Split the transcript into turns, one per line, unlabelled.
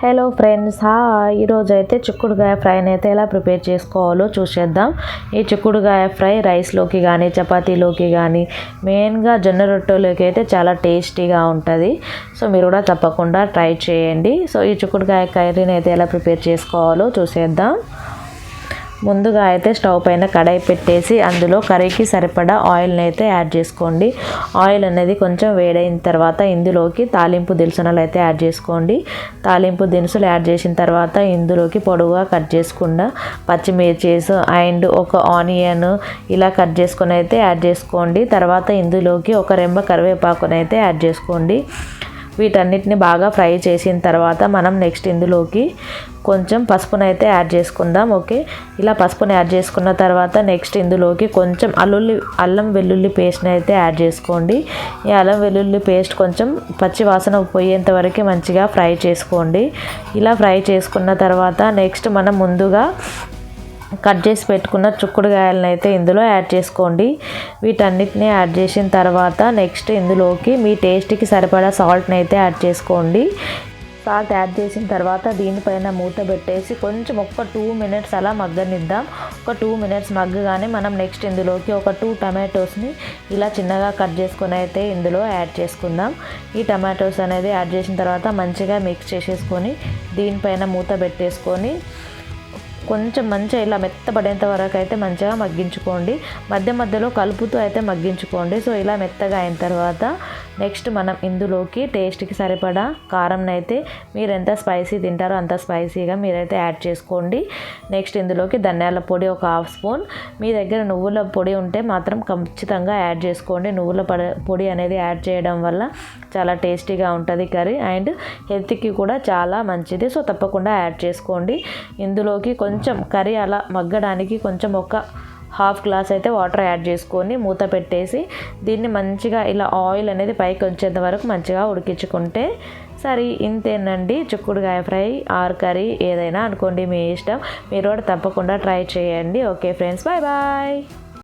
Hello friends హా ఈరోజు అయితే చిక్కుడుగాయ ఫ్రైని అయితే ఎలా ప్రిపేర్ చేసుకోవాలో చూసేద్దాం. ఈ చిక్కుడుగాయ ఫ్రై రైస్లోకి కానీ చపాతీలోకి కానీ మెయిన్గా జొన్న రొట్టెలోకి అయితే చాలా టేస్టీగా ఉంటుంది. సో మీరు కూడా తప్పకుండా ట్రై చేయండి. సో ఈ చిక్కుడుగాయ కర్రీని అయితే ఎలా ప్రిపేర్ చేసుకోవాలో చూసేద్దాం. ముందుగా అయితే స్టవ్ పైన కడాయి పెట్టేసి అందులో కర్రీకి సరిపడా ఆయిల్ని అయితే యాడ్ చేసుకోండి. ఆయిల్ అనేది కొంచెం వేడైన తర్వాత ఇందులోకి తాలింపు దినుసులు అయితే యాడ్ చేసుకోండి. తాలింపు దినుసులు యాడ్ చేసిన తర్వాత ఇందులోకి పొడవుగా కట్ చేసుకుండా పచ్చిమిర్చీస్ అండ్ ఒక ఆనియన్ ఇలా కట్ చేసుకొని అయితే యాడ్ చేసుకోండి. తర్వాత ఇందులోకి ఒక రెంబ కరివేపాకునైతే యాడ్ చేసుకోండి. వీటన్నిటిని బాగా ఫ్రై చేసిన తర్వాత మనం నెక్స్ట్ ఇందులోకి కొంచెం పసుపునైతే యాడ్ చేసుకుందాం ఓకే? ఇలా పసుపుని యాడ్ చేసుకున్న తర్వాత నెక్స్ట్ ఇందులోకి కొంచెం అల్లుల్లి అల్లం వెల్లుల్లి పేస్ట్ని అయితే యాడ్ చేసుకోండి. ఈ అల్లం వెల్లుల్లి పేస్ట్ కొంచెం పచ్చి వాసన పోయేంత వరకు మంచిగా ఫ్రై చేసుకోండి. ఇలా ఫ్రై చేసుకున్న తర్వాత నెక్స్ట్ మనం ముందుగా కట్ చేసి పెట్టుకున్న చుక్కుడుగాయలను అయితే ఇందులో యాడ్ చేసుకోండి. వీటన్నిటిని యాడ్ చేసిన తర్వాత నెక్స్ట్ ఇందులోకి మీ టేస్ట్కి సరిపడా సాల్ట్ని అయితే యాడ్ చేసుకోండి. సాల్ట్ యాడ్ చేసిన తర్వాత దీనిపైన మూత పెట్టేసి కొంచెం ఒక్క టూ మినిట్స్ అలా మగ్గనిద్దాం. ఒక టూ మినిట్స్ మగ్గగానే మనం నెక్స్ట్ ఇందులోకి ఒక టూ టమాటోస్ని ఇలా చిన్నగా కట్ చేసుకొని అయితే ఇందులో యాడ్ చేసుకుందాం. ఈ టమాటోస్ అనేది యాడ్ చేసిన తర్వాత మంచిగా మిక్స్ చేసేసుకొని దీనిపైన మూత పెట్టేసుకొని కొంచెం మంచిగా ఇలా మెత్తబడేంత వరకు అయితే మంచిగా మగ్గించుకోండి. మధ్య మధ్యలో కలుపుతూ అయితే మగ్గించుకోండి. సో ఇలా మెత్తగా అయిన తర్వాత నెక్స్ట్ మనం ఇందులోకి టేస్ట్కి సరిపడా కారంనైతే మీరు ఎంత స్పైసీ తింటారో అంత స్పైసీగా మీరైతే యాడ్ చేసుకోండి. నెక్స్ట్ ఇందులోకి ధనియాల పొడి ఒక హాఫ్ స్పూన్. మీ దగ్గర నువ్వుల పొడి ఉంటే మాత్రం ఖచ్చితంగా యాడ్ చేసుకోండి. నువ్వుల పొడి అనేది యాడ్ చేయడం వల్ల చాలా టేస్టీగా ఉంటుంది కర్రీ. అండ్ హెల్త్కి కూడా చాలా మంచిది. సో తప్పకుండా యాడ్ చేసుకోండి. ఇందులోకి కొంచెం కర్రీ అలా మగ్గడానికి కొంచెం ఒక హాఫ్ గ్లాస్ అయితే వాటర్ యాడ్ చేసుకొని మూత పెట్టేసి దీన్ని మంచిగా ఇలా ఆయిల్ అనేది పైకి వచ్చేంత వరకు మంచిగా ఉడికించుకుంటే సరే ఇంతేనండి. చిక్కుడుకాయ ఫ్రై ఆర్ కర్రీ ఏదైనా అనుకోండి మీ ఇష్టం. మీరు కూడా తప్పకుండా ట్రై చేయండి. Okay friends bye bye.